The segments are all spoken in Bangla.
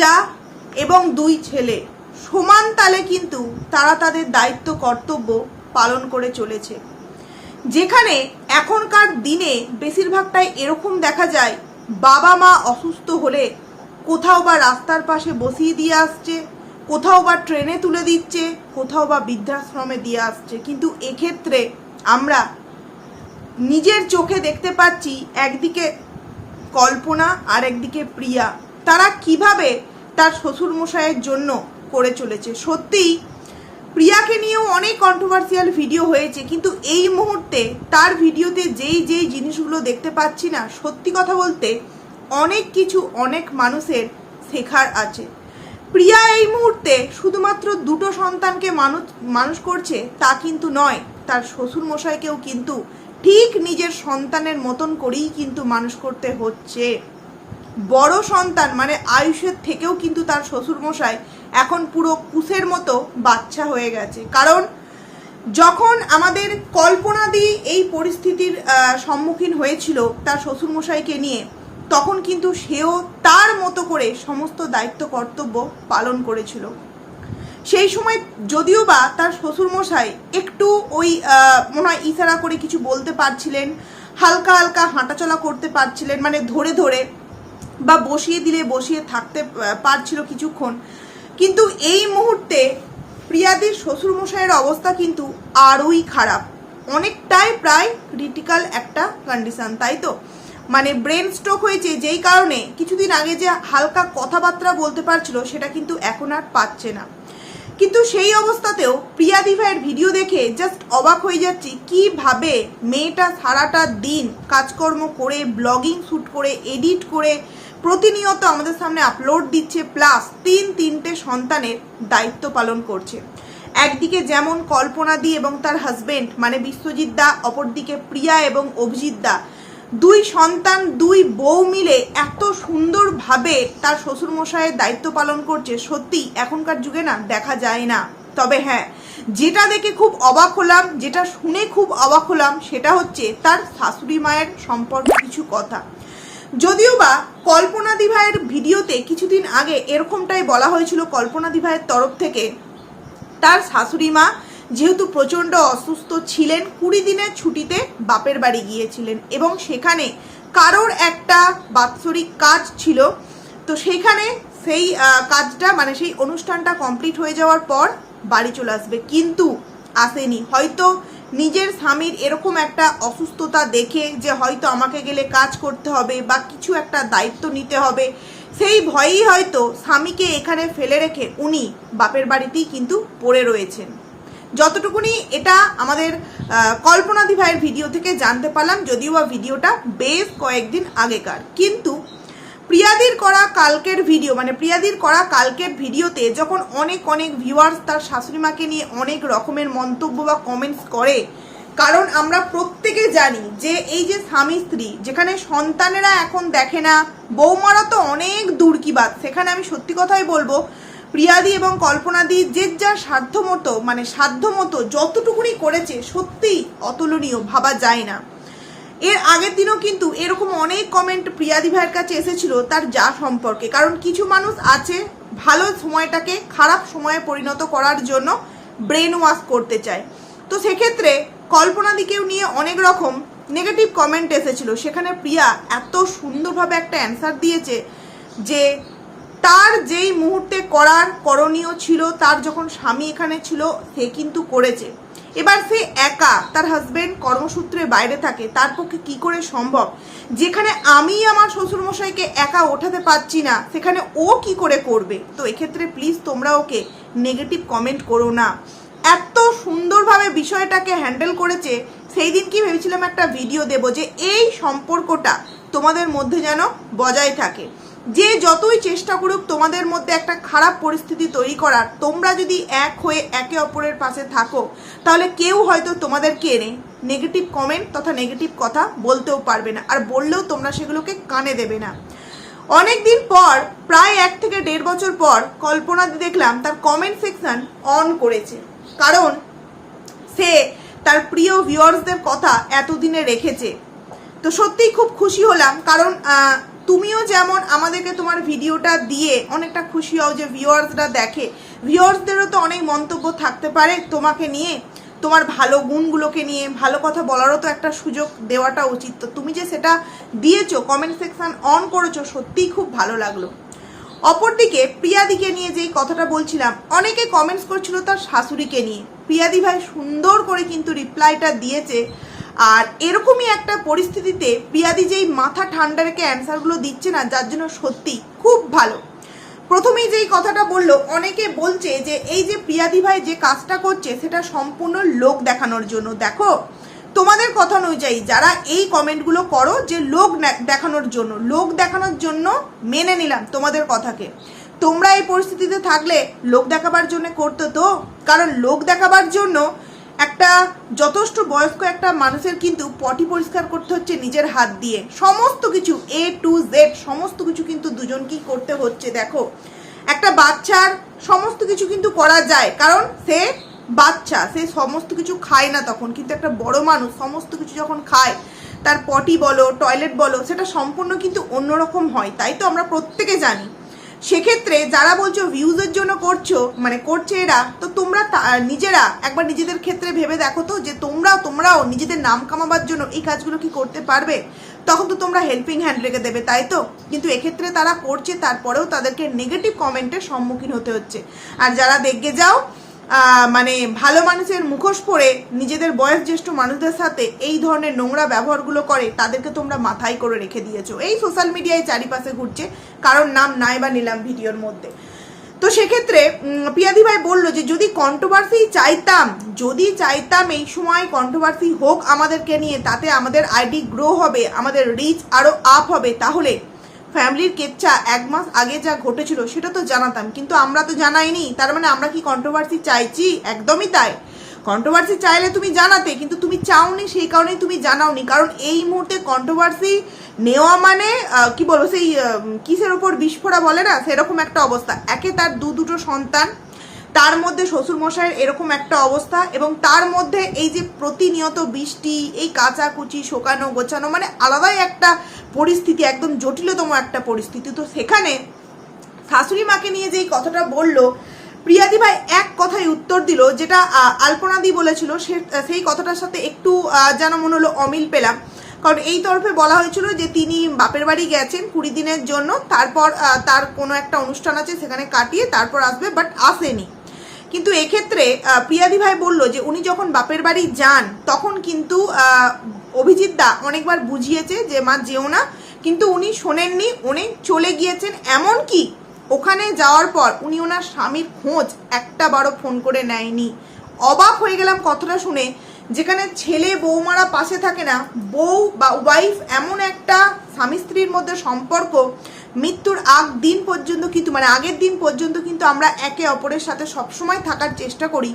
যা এবং দুই ছেলে। সমান তালে কিন্তু তারা তাদের দায়িত্ব কর্তব্য পালন করে চলেছে। যেখানে এখনকার দিনে বেশিরভাগটাই এরকম দেখা যায়, বাবা মা অসুস্থ হলে কোথাও বা রাস্তার পাশে বসিয়ে দিয়ে আসছে, কোথাও বা ট্রেনে তুলে দিচ্ছে, কোথাও বা বৃদ্ধাশ্রমে দিয়ে আসছে। কিন্তু এক্ষেত্রে আমরা নিজের চোখে দেখতে পাচ্ছি একদিকে কল্পনা আর একদিকে প্রিয়া। তারা কীভাবে তার শ্বশুরমশাইয়ের জন্য করে চলেছে? সত্যিই প্রিয়াকে নিয়েও অনেক কন্ট্রোভার্সিয়াল ভিডিও হয়েছে, কিন্তু এই মুহূর্তে তার ভিডিওতে যেই যেই জিনিসগুলো দেখতে পাচ্ছি না, সত্যি কথা বলতে অনেক কিছু অনেক মানুষের শেখার আছে। প্রিয়া এই মুহূর্তে শুধুমাত্র দুটো সন্তানকে মানুষ মানুষ করছে, তা কিন্তু নয়, তার শ্বশুর মশাইকেও কিন্তু ঠিক নিজের সন্তানের মতন করেই কিন্তু মানুষ করতে হচ্ছে। বড় সন্তান মানে আয়ুষের থেকেও কিন্তু তার শ্বশুরমশাই এখন পুরো কুসের মতো বাচ্চা হয়ে গেছে। কারণ যখন আমাদের কল্পনাদি এই পরিস্থিতির সম্মুখীন হয়েছিল তার শ্বশুরমশাইকে নিয়ে, তখন কিন্তু সেও তার মতো করে সমস্ত দায়িত্ব, কর্তব্য পালন করেছিল। সেই সময় যদিও বা তার শ্বশুরমশাই একটু ওই মনে হয় ইশারা করে কিছু বলতে পারছিলেন, হালকা হালকা হাঁটাচলা করতে পারছিলেন মানে ধরে ধরে বা বসিয়ে দিলে, বসিয়ে থাকতে পারছিল কিছুক্ষণ। কিন্তু এই মুহূর্তে প্রিয়াদির শ্বশুরমশাইয়ের অবস্থা কিন্তু আরোই খারাপ। অনেকটাই প্রায় ক্রিটিক্যাল একটা কন্ডিশন তাই তো? মানে ব্রেন স্ট্রোক হয়েছে যেই কারণে কিছুদিন আগে যে হালকা কথাবার্তা বলতে পারছিল, সেটা কিন্তু এখন আর পাচ্ছে না। কিন্তু সেই অবস্থাতেও প্রিয়া দিভাইয়ের ভিডিও দেখে জাস্ট অবাক হয়ে যাচ্ছি, কীভাবে মেয়েটা সারাটা দিন কাজকর্ম করে ব্লগিং শ্যুট করে এডিট করে প্রতিনিয়ত আমাদের সামনে আপলোড দিচ্ছে প্লাস তিন তিনটে সন্তানের দায়িত্ব পালন করছে। একদিকে যেমন কল্পনা দি এবং তার হাজবেন্ড মানে বিশ্বজিৎ দা, অপরদিকে প্রিয়া এবং অভিজিৎ দা। দুই সন্তান, দুই বউ মিলে এত সুন্দরভাবে তার শ্বশুরমশাইয়ের দায়িত্ব পালন করছে, সত্যি এখনকার যুগে না দেখা যায় না। তবে হ্যাঁ যেটা দেখে খুব অবাক হলাম, যেটা শুনে খুব অবাক হলাম, সেটা হচ্ছে তার শাশুড়ি মায়ের সম্পর্কে কিছু কথা। যদিও বা কল্পনা দি ভাইয়ের ভিডিওতে কিছুদিন আগে এরকমটাই বলা হয়েছিল কল্পনা দি ভাইয়ের তরফ থেকে। তার শাশুড়ি মা যেহেতু প্রচণ্ড অসুস্থ ছিলেন, কুড়ি দিনের ছুটিতে বাপের বাড়ি গিয়েছিলেন এবং সেখানে কারোর একটা বাৎসরিক কাজ ছিল। তো সেখানে সেই কাজটা মানে সেই অনুষ্ঠানটা কমপ্লিট হয়ে যাওয়ার পর বাড়ি চলে আসবে। কিন্তু আসেনি। হয়তো নিজের স্বামীর এরকম একটা অসুস্থতা দেখে যে হয়তো আমাকে গেলে কাজ করতে হবে বা কিছু একটা দায়িত্ব নিতে হবে, সেই ভয়েই হয়তো স্বামীকে এখানে ফেলে রেখে উনি বাপের বাড়িতেই কিন্তু পড়ে রয়েছেন। যতটুকুনি এটা আমাদের কল্পনাদি ভাইয়ের ভিডিও থেকে জানতে পারলাম, যদিও বা ভিডিওটা বেশ কয়েকদিন আগেকার। কিন্তু প্রিয়াদির করা কালকের ভিডিও মানে প্রিয়াদির করা কালকের ভিডিওতে যখন অনেক অনেক ভিউয়ার্স তার শাশুড়ি মাকে নিয়ে অনেক রকমের মন্তব্য বা কমেন্টস করে, কারণ আমরা প্রত্যেকে জানি যে এই যে স্বামী স্ত্রী, যেখানে সন্তানেরা এখন দেখে না, বৌমারা তো অনেক দূর কি বাদ। সেখানে আমি সত্যি কথাই বলব, প্রিয়াদি এবং কল্পনাদি যে যার সাধ্য মতো মানে সাধ্য মতো যতটুকুনি করেছে, সত্যিই অতুলনীয়, ভাবা যায় না। এর আগের দিনও কিন্তু এরকম অনেক কমেন্ট প্রিয়াদি ভাইয়ের কাছে এসেছিল তার যা সম্পর্কে। কারণ কিছু মানুষ আছে ভালো সময়টাকে খারাপ সময়ে পরিণত করার জন্য ব্রেন ওয়াশ করতে চায়। তো সেক্ষেত্রে কল্পনাদিকেও নিয়ে অনেক রকম নেগেটিভ কমেন্ট এসেছিল। সেখানে প্রিয়া এত সুন্দরভাবে একটা অ্যান্সার দিয়েছে যে তার যেই মুহূর্তে করার করণীয় ছিল, তার যখন স্বামী এখানে ছিল, সে কিন্তু করেছে। এবার সে একা তার হাজবেন্ড কর্মসূত্রে বাইরে থাকে, তার পক্ষে কি করে সম্ভব? যেখানে আমি আমার শ্বশুরমশাইকে একা ওঠাতে পারছি না, সেখানে ও কি করে করবে? তো এক্ষেত্রে প্লিজ তোমরা ওকে নেগেটিভ কমেন্ট করো না। এত সুন্দরভাবে বিষয়টাকে হ্যান্ডেল করেছে সেই দিন কি ভেবেছিলাম একটা ভিডিও দেব যে এই সম্পর্কটা তোমাদের মধ্যে যেন বজায় থাকে। যে যতই চেষ্টা করুক তোমাদের মধ্যে একটা খারাপ পরিস্থিতি তৈরি করার, তোমরা যদি এক হয়ে একে অপরের পাশে থাকো, তাহলে কেউ হয়তো তোমাদেরকে এনে নেগেটিভ কমেন্ট তথা নেগেটিভ কথা বলতেও পারবে না, আর বললেও তোমরা সেগুলোকে কানে দেবে না। অনেক দিন পর, প্রায় এক থেকে দেড় বছর পর, কল্পনা দেখলাম তার কমেন্ট সেকশন অন করেছে, কারণ সে তার প্রিয় ভিউয়ার্সদের কথা এতদিনে রেখেছে। তো সত্যিই খুব খুশি হলাম, কারণ তুমিও যেমন আমাদেরকে তোমার ভিডিওটা দিয়ে অনেকটা খুশি হও যে ভিউয়ার্সরা দেখে। ভিউয়ার্সদেরও তো অনেক মন্তব্য থাকতে পারে তোমাকে নিয়ে। তোমার ভালো গুণগুলোকে নিয়ে, ভালো কথা বলারও তো একটা সুযোগ দেওয়াটা উচিত। তো তুমি যে সেটা দিয়েছ কমেন্ট সেকশন অন করেছ, সত্যিই খুব ভালো লাগল। অপরদিকে প্রিয়াদিকে নিয়ে যেই কথাটা বলছিলাম, অনেকে কমেন্টস করছিল তার শাশুড়িকে নিয়ে। প্রিয়াদি ভাই সুন্দর করে কিন্তু রিপ্লাইটা দিয়েছে। আর এরকমই একটা পরিস্থিতিতে প্রিয়াদি যেই মাথা ঠান্ডা রেখে অ্যান্সারগুলো দিচ্ছে না, যার জন্য সত্যি খুব ভালো। প্রথমেই যেই কথাটা বলল, অনেকে বলছে যে এই যে প্রিয়াদি ভাই যে কাজটা করছে, সেটা সম্পূর্ণ লোক দেখানোর জন্য। দেখো, তোমাদের কথা অনুযায়ী যারা এই কমেন্টগুলো করো যে লোক দেখানোর জন্য, লোক দেখানোর জন্য মেনে নিলাম তোমাদের কথাকে। তোমরা এই পরিস্থিতিতে থাকলে লোক দেখাবার জন্য করতো তো? কারণ লোক দেখাবার জন্য একটা যথেষ্ট বয়স্ক একটা মানুষের কিন্তু পটি পরিষ্কার করতে হচ্ছে নিজের হাত দিয়ে। সমস্ত কিছু এ টু জেড সমস্ত কিছু কিন্তু দুজনকেই করতে হচ্ছে, দেখো। একটা বাচ্চার সমস্ত কিছু কিন্তু করা যায়, কারণ সে বাচ্চা, সে সমস্ত কিছু খায় না তখন। কিন্তু একটা বড় মানুষ সমস্ত কিছু যখন খায়, তার পটি বলো টয়লেট বলো, সেটা সম্পূর্ণ কিন্তু অন্যরকম হয়, তাই তো আমরা প্রত্যেকে জানি। সেক্ষেত্রে যারা বলছো ভিউজের জন্য করছ মানে করছে এরা, তো তোমরা নিজেরা একবার নিজেদের ক্ষেত্রে ভেবে দেখো তো যে তোমরাও তোমরাও নিজেদের নাম কামাবার জন্য এই কাজগুলো কি করতে পারবে? তখন তো তোমরা হেল্পিং হ্যান্ড রেখে দেবে, তাই তো? কিন্তু এক্ষেত্রে তারা করছে, তারপরেও তাদেরকে নেগেটিভ কমেন্টের সম্মুখীন হতে হচ্ছে। আর যারা দেখে যাও মানে ভালো মানুষের মুখোশ পরে নিজেদের বয়স জ্যেষ্ঠ মানুষদের সাথে এই ধরনের নোংরা ব্যবহারগুলো করে তাদেরকে তোমরা মাথায় করে রেখে দিয়েছ। এই সোশ্যাল মিডিয়ায় চারিপাশে ঘুরছে কারণ নাম নাই বা নিলাম ভিডিওর মধ্যে। তো সেক্ষেত্রে পিয়াদি ভাই বলল যে, যদি কন্ট্রোভার্সি চাইতাম, যদি চাইতাম এই সময় কন্ট্রোভার্সি হোক আমাদেরকে নিয়ে, তাতে আমাদের আইডি গ্রো হবে, আমাদের রিচ আরও আপ হবে, তাহলে ফ্যামিলির কেচ্চা এক মাস আগে যা ঘটেছিল সেটা তো জানাতাম, কিন্তু আমরা তো জানাইনি। তার মানে আমরা কি কন্ট্রোভার্সি চাইছি? একদমই তাই। কন্ট্রোভার্সি চাইলে তুমি জানাতে, কিন্তু তুমি চাওনি, সেই কারণেই তুমি জানাওনি। কারণ এই মুহূর্তে কন্ট্রোভার্সি নেওয়া মানে কি বলব, সেই কিসের ওপর বিস্ফোরা বলে না, সেরকম একটা অবস্থা। একে তার দু দুটো সন্তান তার মধ্যে শ্বশুর মশাইয়ের এরকম একটা অবস্থা এবং তার মধ্যে এই যে প্রতিনিয়ত বৃষ্টি, এই কাচাকুচি, শোকানো, গোছানো মানে আলাদাই একটা পরিস্থিতি, একদম জটিলতম একটা পরিস্থিতি। তো সেখানে শাশুড়ি মাকে নিয়ে যেই কথাটা বলল, প্রিয়াদি ভাই এক কথায় উত্তর দিল, যেটা আলপনাদি বলেছিল, সে- সেই কথাটার সাথে একটু যেন মনে হলো অমিল পেলাম। কারণ এই তরফে বলা হয়েছিল যে তিনি বাপের বাড়ি গেছেন কুড়ি দিনের জন্য, তারপর তার কোনো একটা অনুষ্ঠান আছে সেখানে কাটিয়ে তারপর আসবে, বাট আসেনি। কিন্তু এক্ষেত্রে প্রিয়াদি ভাই বলল যে উনি যখন বাপের বাড়ি যান, তখন কিন্তু অভিজিৎ দা অনেকবার বুঝিয়েছে যে, মা, যেও না। কিন্তু উনি শোনেননি, উনি চলে গিয়েছেন। এমন কি ওখানে যাওয়ার পর উনি ওনার স্বামীর খোঁজ একটা বারো ফোন করে নেয়নি। অবাক হয়ে গেলাম কথাটা শুনে, যেখানে ছেলে বৌমারা পাশে থাকে না, বউ বা ওয়াইফ এমন একটা স্বামী স্ত্রীর মধ্যে সম্পর্ক মৃত্যুর আগ দিন পর্যন্ত কিন্তু মানে আগের দিন পর্যন্ত কিন্তু আমরা একে অপরের সাথে সবসময় থাকার চেষ্টা করি।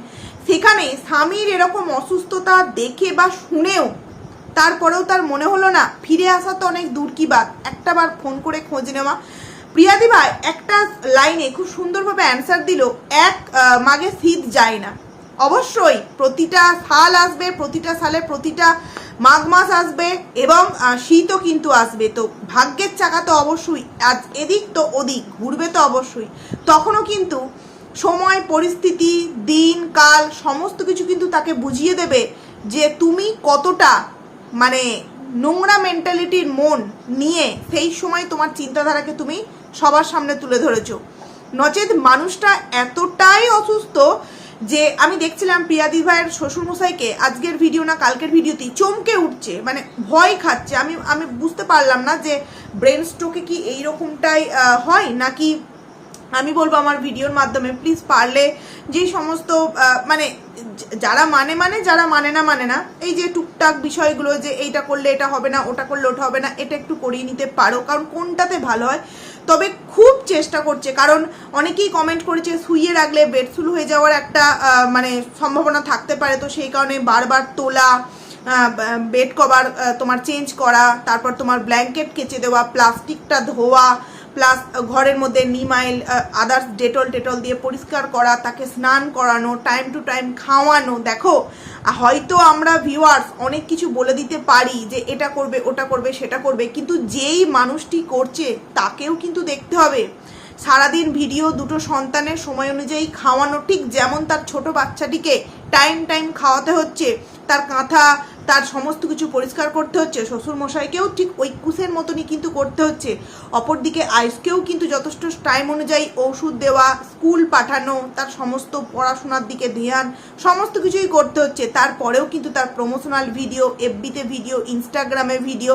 সেখানে স্বামীর এরকম অসুস্থতা দেখে বা শুনেও তারপরেও তার মনে হলো না, ফিরে আসা তো অনেক দূর কি বাদ একটা বার ফোন করে খোঁজ নেওয়া। প্রিয়াদি ভাই একটা লাইনে খুব সুন্দরভাবে অ্যান্সার দিল, এক মাগে শীত যায় না। অবশ্যই প্রতিটা সাল আসবে, প্রতিটা সালে প্রতিটা মাঘ মাস আসবে এবং শীতও কিন্তু আসবে। তো ভাগ্যের চাকা তো অবশ্যই, আজ এদিক তো ওদিক, ঘুরবে তো অবশ্যই। তখনও কিন্তু সময়, পরিস্থিতি, দিন, কাল সমস্ত কিছু কিন্তু তাকে বুঝিয়ে দেবে যে তুমি কতটা মানে নোংরা মেন্টালিটির মন নিয়ে সেই সময় তোমার চিন্তাধারাকে তুমি সবার সামনে তুলে ধরেছো। নচেত মানুষটা এতটাই অসুস্থ যে আমি দেখছিলাম প্রিয়াদি ভাইয়ের শ্বশুরমশাইকে আজকের ভিডিও না কালকের ভিডিওতেই চমকে উঠছে মানে ভয় খাচ্ছে। আমি আমি বুঝতে পারলাম না যে ব্রেন স্ট্রোকে কি এইরকমটাই আহ, হয় নাকি আমি বলব আমার ভিডিওর মাধ্যমে প্লিজ পারলে যে সমস্ত মানে যারা মানে মানে যারা মানে না মানে না এই যে টুকটাক বিষয়গুলো যে এইটা করলে এটা হবে না ওটা করলে ওটা হবে না এটা একটু করিয়ে নিতে পারো কারণ কোনটাতে ভালো হয় তবে খুব চেষ্টা করছে, কারণ অনেকেই কমেন্ট করেছে শুইয়ে রাখলে বেডসুল হয়ে যাওয়ার একটা মানে সম্ভাবনা থাকতে পারে। তো সেই কারণে বারবার তোলা বেড কভার তোমার চেঞ্জ করা, তারপর তোমার ব্ল্যাঙ্কেট কেচে দেওয়া প্লাস্টিকটা ধোয়া প্লাস ঘরের মধ্যে নিমাইল আদার্স ডেটল টেটল দিয়ে পরিষ্কার করা, তাকে স্নান করানো টাইম টু টাইম খাওয়ানো, দেখো হয়তো আমরা ভিউয়ার্স অনেক কিছু বলে দিতে পারি যে এটা করবে, ওটা করবে, সেটা করবে, কিন্তু যেই মানুষটি করছে, তাকেও কিন্তু দেখতে হবে। সারাদিন ভিডিও দুটো সন্তানের সময় অনুযায়ী খাওয়ানো, ঠিক যেমন তার ছোট বাচ্চাটিকে টাইম টাইম খাওয়াতে হচ্ছে, তার কাঁথা, তার সমস্ত কিছু পরিষ্কার করতে হচ্ছে শ্বশুর মশাইকেও ঠিক ওই কুসের মতনই কিন্তু করতে হচ্ছে। অপরদিকে আয়ুষকেও কিন্তু যথেষ্ট টাইম অনুযায়ী ওষুধ দেওয়া, স্কুল পাঠানো, তার সমস্ত পড়াশোনার দিকে ধ্যান, সমস্ত কিছুই করতে হচ্ছে। তারপরেও কিন্তু তার প্রমোশনাল ভিডিও এফবিতে ভিডিও ইনস্টাগ্রামে ভিডিও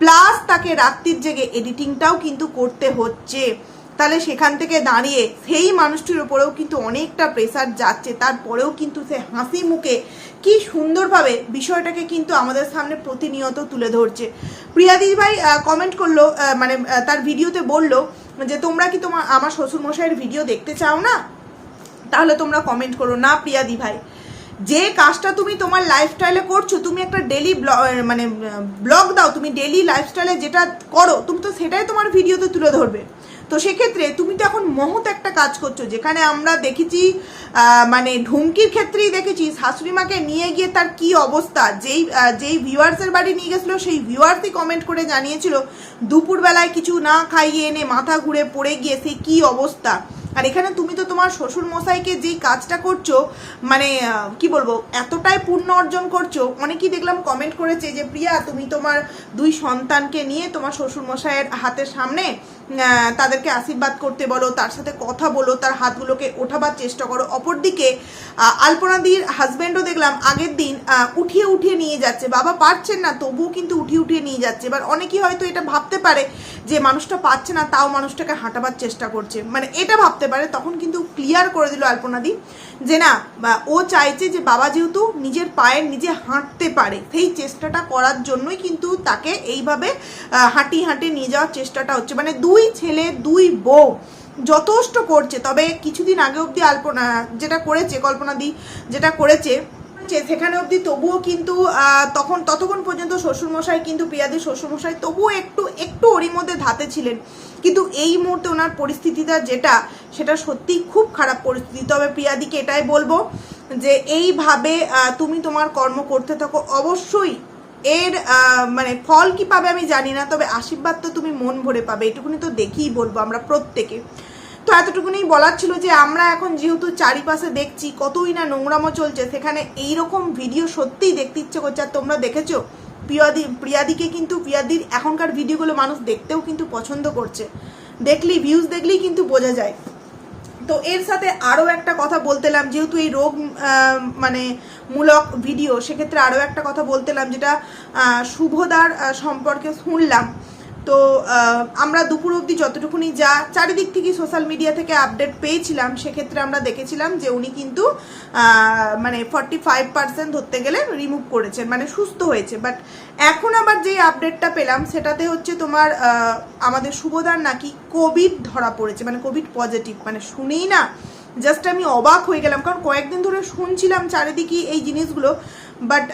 প্লাস তাকে রাত্রির জেগে এডিটিংটাও কিন্তু করতে হচ্ছে। তাহলে সেখান থেকে দাঁড়িয়ে সেই মানুষটির উপরেও কিন্তু অনেকটা প্রেসার যাচ্ছে। তারপরেও কিন্তু সে হাসি মুখে কি সুন্দরভাবে বিষয়টাকে কিন্তু আমাদের সামনে প্রতিনিয়ত তুলে ধরছে। প্রিয়াদি ভাই কমেন্ট করল মানে তার ভিডিওতে বলল যে, তোমরা কি তোমার, আমার শ্বশুরমশাইয়ের ভিডিও দেখতে চাও না? তাহলে তোমরা কমেন্ট করো। না, প্রিয়াদি ভাই, যে কাজটা তুমি তোমার লাইফস্টাইলে করছ, তুমি একটা ডেলি মানে ব্লগ দাও, তুমি ডেলি লাইফস্টাইলে যেটা করো, তুমি তো সেটাই তোমার ভিডিওতে তুলে ধরবে। তো সেক্ষেত্রে তুমি তো এখন মহৎ একটা কাজ করছ, যেখানে আমরা দেখেছি মানে ঢুমকির ক্ষেত্রেই দেখেছি শাশুড়িমাকে নিয়ে গিয়ে তার কি অবস্থা, যেই যেই ভিউয়ার্সের বাড়ি নিয়ে গেছিল, সেই ভিউয়ার্সই কমেন্ট করে জানিয়েছিল, দুপুরবেলায় কিছু না খাইয়ে এনে মাথা ঘুরে পড়ে গিয়ে সেই কি অবস্থা। আর এখানে তুমি তো তোমার শ্বশুর মশাইকে যেই কাজটা করছ মানে কি বলব, এতটাই পুণ্য অর্জন করছ, অনেকেই দেখলাম কমেন্ট করেছে যে, প্রিয়া, তুমি তোমার দুই সন্তানকে নিয়ে তোমার শ্বশুর মশাইয়ের হাতের সামনে তাদেরকে আশীর্বাদ করতে বলো, তার সাথে কথা বলো, তার হাতগুলোকে ওঠাবার চেষ্টা করো। অপরদিকে আলপনাদির হাজব্যান্ডও দেখলাম আগের দিন উঠিয়ে উঠিয়ে নিয়ে যাচ্ছে। বাবা পারছেন না, তবুও কিন্তু উঠিয়ে উঠিয়ে নিয়ে যাচ্ছে। এবার অনেকেই হয়তো এটা ভাবতে পারে যে মানুষটা পাচ্ছে না, তাও মানুষটাকে হাঁটাবার চেষ্টা করছে। মানে এটা ভাবতে পারে, তখন কিন্তু ক্লিয়ার করে দিল আলপনাদি যে না ও চাইছে যে বাবা যেহেতু নিজের পায়ে নিজে হাঁটতে পারে, সেই চেষ্টাটা করার জন্যই কিন্তু তাকে এইভাবে হাঁটি হাঁটি নিয়ে যাওয়ার চেষ্টাটা হচ্ছে। মানে দুই ছেলে, দুই বউ যথেষ্ট করছে। তবে কিছুদিন আগে অবধি আলপনা, যেটা করেছে, কল্পনা দি, যেটা করেছে, সেখানে অবধি তবুও কিন্তু তখন, ততক্ষণ পর্যন্ত শ্বশুরমশাই কিন্তু প্রিয়াদের শ্বশুরমশাই তবুও একটু একটু ওরই মধ্যে ধাতে ছিলেন। কিন্তু এই মুহূর্তে ওনার পরিস্থিতিটা যেটা, সেটা সত্যি খুব খারাপ পরিস্থিতি। তবে প্রিয়াদিকে এটাই বলব যে, এইভাবে তুমি তোমার কর্ম করতে থাকো। অবশ্যই এর মানে ফল কি পাবে আমি জানি না, তবে আশীর্বাদ তো তুমি মন ভরে পাবে, এটুকুনি তো দেখেই বলব আমরা প্রত্যেকে। তো এতটুকুনি বলার ছিল যে আমরা এখন যেহেতু চারিপাশে দেখছি, কতই না নোংরামো চলছে, সেখানে এইরকম ভিডিও সত্যিই দেখতে ইচ্ছে করছে, আর তোমরা দেখেছ, প্রিয়াদি, প্রিয়াদিকে কিন্তু, প্রিয়াদির এখনকার ভিডিওগুলো মানুষ দেখতেও কিন্তু পছন্দ করছে। দেখলি ভিউজ দেখলেই কিন্তু বোঝা যায়। তো এর সাথে আরও একটা কথা বলতেলাম যেহেতু এই রোগ মানে মূলক ভিডিও সেক্ষেত্রে আরও একটা কথা বলতেলাম যেটা শুভদার সম্পর্কে শুনলাম। তো আমরা দুপুর অবধি যতটুকুনি যা চারিদিক থেকে সোশ্যাল মিডিয়া থেকে আপডেট পেয়েছিলাম, সেক্ষেত্রে আমরা দেখেছিলাম যে উনি কিন্তু মানে ফর্টি ফাইভ পার্সেন্ট ধরতে গেলে রিমুভ করেছেন মানে সুস্থ হয়েছে। বাট এখন আবার যে আপডেটটা পেলাম, সেটাতে হচ্ছে তোমার আমাদের শুভদার নাকি কোভিড ধরা পড়েছে মানে কোভিড পজিটিভ মানে শুনেই না জাস্ট আমি অবাক হয়ে গেলাম। কারণ কয়েকদিন ধরে শুনছিলাম চারিদিকে এই জিনিসগুলো বাট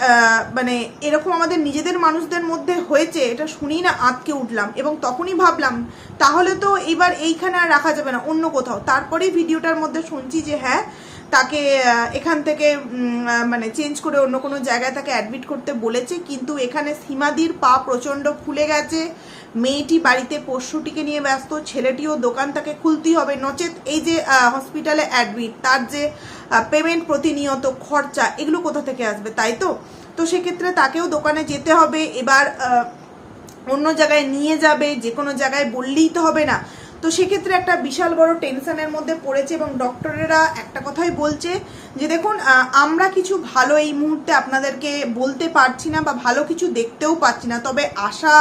মানে এরকম আমাদের নিজেদের মানুষদের মধ্যে হয়েছে, এটা শুনেই না আঁতকে উঠলাম। এবং তখনই ভাবলাম, তাহলে তো এবার এইখানে আর রাখা যাবে না, অন্য কোথাও। তারপরেই ভিডিওটার মধ্যে শুনছি যে হ্যাঁ তাকে এখান থেকে মানে চেঞ্জ করে অন্য কোনো জায়গায় তাকে অ্যাডমিট করতে বলেছে। কিন্তু এখানে সীমাদির পা প্রচণ্ড ফুলে গেছে। মেয়েটি বাড়িতে পোষ্যটিকে নিয়ে ব্যস্ত, ছেলেটিও দোকান তাকে খুলতেই হবে। নচেত এই যে হসপিটালে অ্যাডমিট তার যে পেমেন্ট প্রতিনিয়ত খরচা, এগুলো কোথা থেকে আসবে, তাই তো? তো সেক্ষেত্রে তাকেও দোকানে যেতে হবে। এবার অন্য জায়গায় নিয়ে যাবে যে কোনো জায়গায় বললেই তো হবে না। তো সেক্ষেত্রে একটা বিশাল বড় টেনশনের মধ্যে পড়েছে এবং ডক্টরেরা একটা কথাই বলছে যে, দেখুন আমরা কিছু ভালো এই মুহূর্তে আপনাদেরকে বলতে পারছি না বা ভালো কিছু দেখতেও পাচ্ছি না। তবে আশা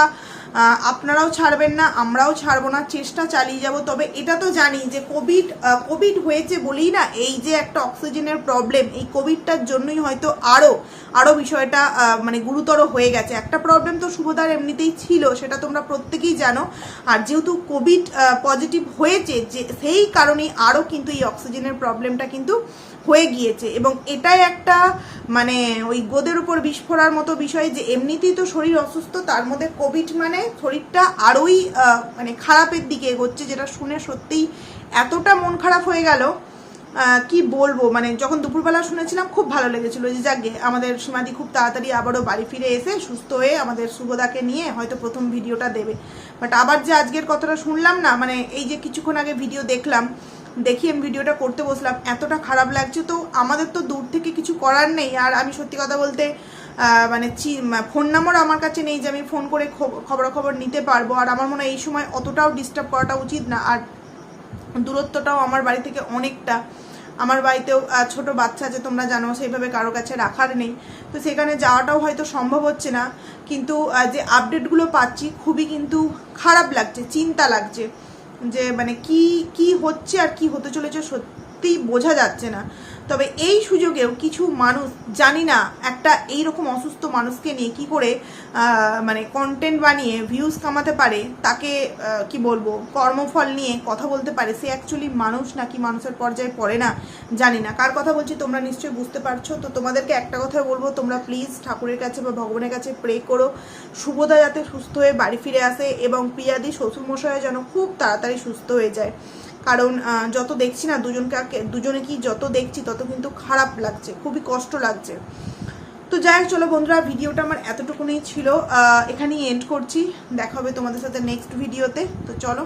আপনারাও ছাড়বেন না, আমরাও ছাড়বো না, চেষ্টা চালিয়ে যাব। তবে এটা তো জানি যে কোভিড কোভিড হয়েছে বলেই না এই যে একটা অক্সিজেনের প্রবলেম এই কোভিডটার জন্যই হয়তো আরও আরও বিষয়টা মানে গুরুতর হয়ে গেছে। একটা প্রবলেম তো শুভদার এমনিতেই ছিল, সেটা তোমরা প্রত্যেকেই জানো। আর যেহেতু কোভিড পজিটিভ হয়েছে, যে সেই কারণেই আরও কিন্তু এই অক্সিজেনের প্রবলেমটা কিন্তু হয়ে গিয়েছে। এবং এটাই একটা মানে ওই গোদের উপর বিস্ফোরার মতো বিষয় যে এমনিতেই তো শরীর অসুস্থ, তার মধ্যে কোভিড মানে শরীরটা আরোই মানে খারাপের দিকে এগোচ্ছে, যেটা শুনে সত্যিই এতটা মন খারাপ হয়ে গেল। কি বলব? মানে যখন দুপুরবেলা শুনেছিলাম, খুব ভালো লেগেছিল যে যাকে আমাদের সীমাদি খুব তাড়াতাড়ি আবারও বাড়ি ফিরে এসে সুস্থ হয়ে আমাদের শুভদাকে নিয়ে হয়তো প্রথম ভিডিওটা দেবে। বাট আবার যে আজকের কথাটা শুনলাম না মানে এই যে কিছুক্ষণ আগে ভিডিও দেখলাম দেখি আমি ভিডিওটা করতে বসলাম। এতটা খারাপ লাগছে তো আমাদের তো দূর থেকে কিছু করার নেই। আর আমি সত্যি কথা বলতে মানে ফোন নাম্বার আমার কাছে নেই যে আমি ফোন করে খবরাখবর নিতে পারব। আর আমার মনে হয় এই সময় অতটাও ডিস্টার্ব করাটা উচিত না। আর দূরত্বটাও আমার বাড়ি থেকে অনেকটা। আমার বাড়িতেও ছোট বাচ্চা আছে, তোমরা জানো, সেইভাবে কারও কাছে রাখার নেই। তো সেখানে যাওয়াটাও হয়তো সম্ভব হচ্ছে না। কিন্তু যে আপডেটগুলো পাচ্ছি, খুবই কিন্তু খারাপ লাগছে, চিন্তা লাগছে। যে মানে কি কি হচ্ছে আর কি হতে চলেছে সত্যিই বোঝা যাচ্ছে না। তবে এই সুযোগেও কিছু মানুষ জানি না একটা এইরকম অসুস্থ মানুষকে নিয়ে কি করে মানে কন্টেন্ট বানিয়ে ভিউজ কামাতে পারে, তাকে কি বলব, কর্মফল নিয়ে কথা বলতে পারে, সে অ্যাকচুয়ালি মানুষ নাকি মানুষের পর্যায়ে পড়ে না, জানি না। কার কথা বলছি তোমরা নিশ্চয়ই বুঝতে পারছ। তো তোমাদেরকে একটা কথা বলব, তোমরা প্লিজ ঠাকুরের কাছে বা ভগবানের কাছে প্রে করো। শুভদা যাতে সুস্থ হয়ে বাড়ি ফিরে আসে এবং প্রিয়াদি শ্বশুরমশাই যেন খুব তাড়াতাড়ি সুস্থ হয়ে যায়। কারণ যত দেখছি না দুজনকে দুজনে কি যত দেখছি তত কিন্তু খারাপ লাগছে, খুবই কষ্ট লাগছে। তো যাই হোক, চলো বন্ধুরা, ভিডিওটা আমার এতটুকুনি ছিল। এখানেই এন্ড করছি। দেখা হবে তোমাদের সাথে নেক্সট ভিডিওতে তো চলো।